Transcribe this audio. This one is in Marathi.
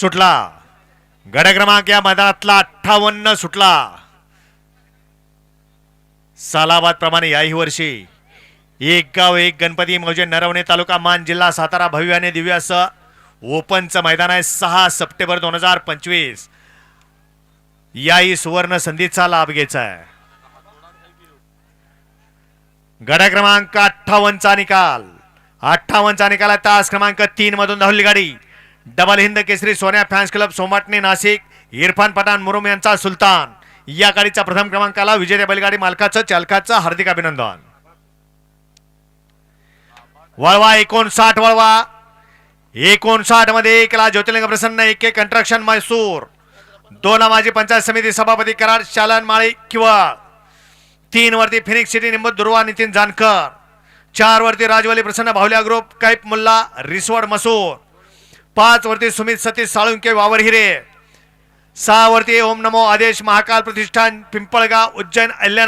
सुटला. गड क्रमांक या मैदानातला अठ्ठावन्न सुटला. सालाबाद प्रमाणे याही वर्षी. एक गाव एक गणपती मौजे नरवणे तालुका मान जिल्हा सातारा भव्य आणि दिव्य असं ओपनचं मैदान आहे सहा सप्टेंबर दोन हजार पंचवीस. याही सुवर्ण संधीचा लाभ घ्यायचा आहे. गड क्रमांक अठ्ठावन्नचा निकाल. अठ्ठावन्नचा निकाल आहे तास क्रमांक तीन मधून धावली गाडी. Double Hind Kesari Sonya fans club Somatane Nashik Irfan Pathan मुरुम यांचा सुलतान. या गाडीचा प्रथम क्रमांकाला विजेत्या बैलगाडी मालकाचं चालकाचं हार्दिक अभिनंदन. वळवा एकोणसाठ वळवा. एकोणसाठमध्ये एकला ज्योतिर्लिंग प्रसन्न एक एक कंट्रक्शन मैसूर दोन माजी पंचायत समिती सभापती कराड शालन माळी किंवा तीन वरती फिनिक्स सिटी निंबत दुर्वा नितीन जानकर. चार वरती राजवली प्रसन्न भावल्या ग्रुप कैप मुल्ला रिसवड मसूर पाच वरती सुमित सतीश साळुंके वावर हिरे. सहा वरती ओम नमो आदेश महाकाल प्रतिष्ठान पिंपळगाव उज्जैन अल्यान